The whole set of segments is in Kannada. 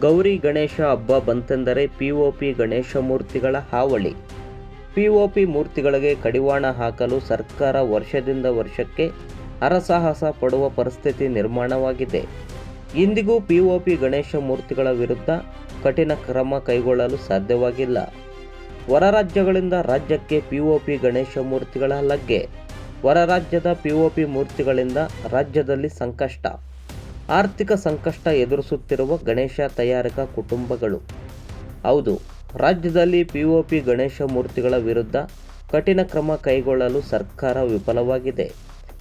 ಗೌರಿ ಗಣೇಶ ಹಬ್ಬ ಬಂತೆಂದರೆ ಪಿ ಒ ಪಿ ಗಣೇಶ ಮೂರ್ತಿಗಳ ಹಾವಳಿ. ಪಿ ಒ ಪಿ ಮೂರ್ತಿಗಳಿಗೆ ಕಡಿವಾಣ ಹಾಕಲು ಸರ್ಕಾರ ವರ್ಷದಿಂದ ವರ್ಷಕ್ಕೆ ಹರಸಾಹಸ ಪಡುವ ಪರಿಸ್ಥಿತಿ ನಿರ್ಮಾಣವಾಗಿದೆ. ಇಂದಿಗೂ ಪಿ ಒ ಪಿ ಗಣೇಶ ಮೂರ್ತಿಗಳ ವಿರುದ್ಧ ಕಠಿಣ ಕ್ರಮ ಕೈಗೊಳ್ಳಲು ಸಾಧ್ಯವಾಗಿಲ್ಲ. ಹೊರ ರಾಜ್ಯಗಳಿಂದ ರಾಜ್ಯಕ್ಕೆ ಪಿ ಗಣೇಶ ಮೂರ್ತಿಗಳ ಲಗ್ಗೆ. ಹೊರ ರಾಜ್ಯದ ಪಿ ಮೂರ್ತಿಗಳಿಂದ ರಾಜ್ಯದಲ್ಲಿ ಸಂಕಷ್ಟ. ಆರ್ಥಿಕ ಸಂಕಷ್ಟ ಎದುರಿಸುತ್ತಿರುವ ಗಣೇಶ ತಯಾರಕ ಕುಟುಂಬಗಳು. ಹೌದು, ರಾಜ್ಯದಲ್ಲಿ ಪಿಒಪಿ ಗಣೇಶ ಮೂರ್ತಿಗಳ ವಿರುದ್ಧ ಕಠಿಣ ಕ್ರಮ ಕೈಗೊಳ್ಳಲು ಸರ್ಕಾರ ವಿಫಲವಾಗಿದೆ.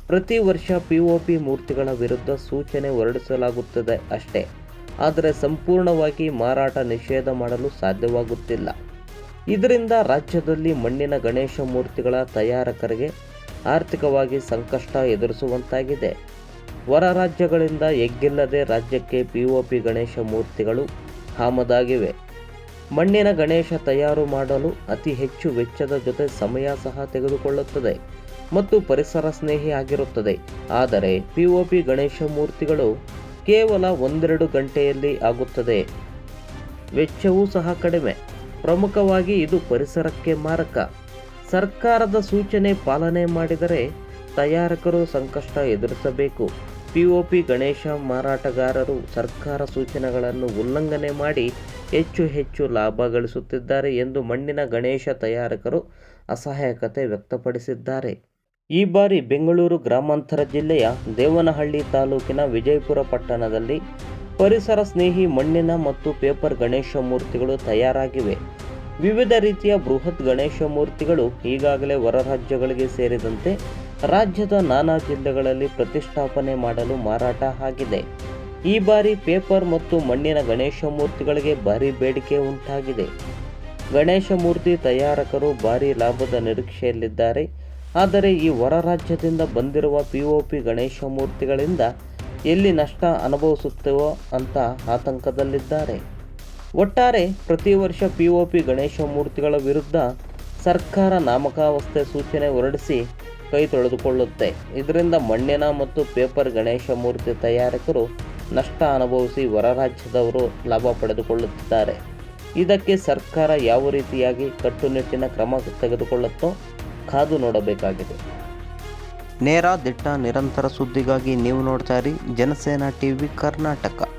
ಪ್ರತಿ ವರ್ಷ ಪಿಒಪಿ ಮೂರ್ತಿಗಳ ವಿರುದ್ಧ ಸೂಚನೆ ಹೊರಡಿಸಲಾಗುತ್ತದೆ ಅಷ್ಟೇ. ಆದರೆ ಸಂಪೂರ್ಣವಾಗಿ ಮಾರಾಟ ನಿಷೇಧ ಮಾಡಲು ಸಾಧ್ಯವಾಗುತ್ತಿಲ್ಲ. ಇದರಿಂದ ರಾಜ್ಯದಲ್ಲಿ ಮಣ್ಣಿನ ಗಣೇಶ ಮೂರ್ತಿಗಳ ತಯಾರಕರಿಗೆ ಆರ್ಥಿಕವಾಗಿ ಸಂಕಷ್ಟ ಎದುರಿಸುವಂತಾಗಿದೆ. ಹೊರ ರಾಜ್ಯಗಳಿಂದ ಎಗ್ಗಿಲ್ಲದೆ ರಾಜ್ಯಕ್ಕೆ ಪಿಒಪಿ ಗಣೇಶ ಮೂರ್ತಿಗಳು ಆಮದಾಗಿವೆ ಮಣ್ಣಿನ ಗಣೇಶ ತಯಾರು ಮಾಡಲು ಅತಿ ಹೆಚ್ಚು ವೆಚ್ಚದ ಜೊತೆ ಸಮಯ ಸಹ ತೆಗೆದುಕೊಳ್ಳುತ್ತದೆ ಮತ್ತು ಪರಿಸರ ಸ್ನೇಹಿ ಆಗಿರುತ್ತದೆ. ಆದರೆ ಪಿಒಪಿ ಗಣೇಶ ಮೂರ್ತಿಗಳು ಕೇವಲ ಒಂದೆರಡು ಗಂಟೆಯಲ್ಲಿ ಆಗುತ್ತದೆ. ವೆಚ್ಚವೂ ಸಹ ಕಡಿಮೆ. ಪ್ರಮುಖವಾಗಿ ಇದು ಪರಿಸರಕ್ಕೆ ಮಾರಕ. ಸರ್ಕಾರದ ಸೂಚನೆ ಪಾಲನೆ ಮಾಡಿದರೆ ತಯಾರಕರು ಸಂಕಷ್ಟ ಎದುರಿಸಬೇಕು. ಪಿಒಪಿ ಗಣೇಶ ಮಾರಾಟಗಾರರು ಸರ್ಕಾರ ಸೂಚನೆಗಳನ್ನು ಉಲ್ಲಂಘನೆ ಮಾಡಿ ಹೆಚ್ಚು ಹೆಚ್ಚು ಲಾಭ ಗಳಿಸುತ್ತಿದ್ದಾರೆ ಎಂದು ಮಣ್ಣಿನ ಗಣೇಶ ತಯಾರಕರು ಅಸಹಾಯಕತೆ ವ್ಯಕ್ತಪಡಿಸಿದ್ದಾರೆ. ಈ ಬಾರಿ ಬೆಂಗಳೂರು ಗ್ರಾಮಾಂತರ ಜಿಲ್ಲೆಯ ದೇವನಹಳ್ಳಿ ತಾಲೂಕಿನ ವಿಜಯಪುರ ಪಟ್ಟಣದಲ್ಲಿ ಪರಿಸರ ಸ್ನೇಹಿ ಮಣ್ಣಿನ ಮತ್ತು ಪೇಪರ್ ಗಣೇಶ ಮೂರ್ತಿಗಳು ತಯಾರಾಗಿವೆ. ವಿವಿಧ ರೀತಿಯ ಬೃಹತ್ ಗಣೇಶ ಮೂರ್ತಿಗಳು ಈಗಾಗಲೇ ಹೊರ ರಾಜ್ಯಗಳಿಗೆ ಸೇರಿದಂತೆ ರಾಜ್ಯದ ನಾನಾ ಜಿಲ್ಲೆಗಳಲ್ಲಿ ಪ್ರತಿಷ್ಠಾಪನೆ ಮಾಡಲು ಮಾರಾಟ ಆಗಿದೆ. ಈ ಬಾರಿ ಪೇಪರ್ ಮತ್ತು ಮಣ್ಣಿನ ಗಣೇಶ ಮೂರ್ತಿಗಳಿಗೆ ಭಾರಿ ಬೇಡಿಕೆ ಉಂಟಾಗಿದೆ. ಗಣೇಶ ಮೂರ್ತಿ ತಯಾರಕರು ಭಾರಿ ಲಾಭದ ನಿರೀಕ್ಷೆಯಲ್ಲಿದ್ದಾರೆ. ಆದರೆ ಈ ಹೊರ ರಾಜ್ಯದಿಂದ ಬಂದಿರುವ ಪಿಒಪಿ ಗಣೇಶ ಮೂರ್ತಿಗಳಿಂದ ಎಲ್ಲಿ ನಷ್ಟ ಅನುಭವಿಸುತ್ತೇವೋ ಅಂತ ಆತಂಕದಲ್ಲಿದ್ದಾರೆ. ಒಟ್ಟಾರೆ ಪ್ರತಿ ವರ್ಷ ಪಿಒಪಿ ಗಣೇಶ ಮೂರ್ತಿಗಳ ವಿರುದ್ಧ ಸರ್ಕಾರ ನಾಮಕಾವಸ್ಥೆ ಸೂಚನೆ ಹೊರಡಿಸಿ ಕೈ ತೊಳೆದುಕೊಳ್ಳುತ್ತೆ. ಇದರಿಂದ ಮಣ್ಣಿನ ಮತ್ತು ಪೇಪರ್ ಗಣೇಶ ಮೂರ್ತಿ ತಯಾರಕರು ನಷ್ಟ ಅನುಭವಿಸಿ ಹೊರ ರಾಜ್ಯದವರು ಲಾಭ ಪಡೆದುಕೊಳ್ಳುತ್ತಿದ್ದಾರೆ. ಇದಕ್ಕೆ ಸರ್ಕಾರ ಯಾವ ರೀತಿಯಾಗಿ ಕಟ್ಟುನಿಟ್ಟಿನ ಕ್ರಮ ತೆಗೆದುಕೊಳ್ಳುತ್ತೋ ಕಾದು ನೋಡಬೇಕಾಗಿದೆ. ನೇರ ದಿಟ್ಟ ನಿರಂತರ ಸುದ್ದಿಗಾಗಿ ನೀವು ನೋಡ್ತಾ ಜನಸೇನಾ ಟಿವಿ ಕರ್ನಾಟಕ.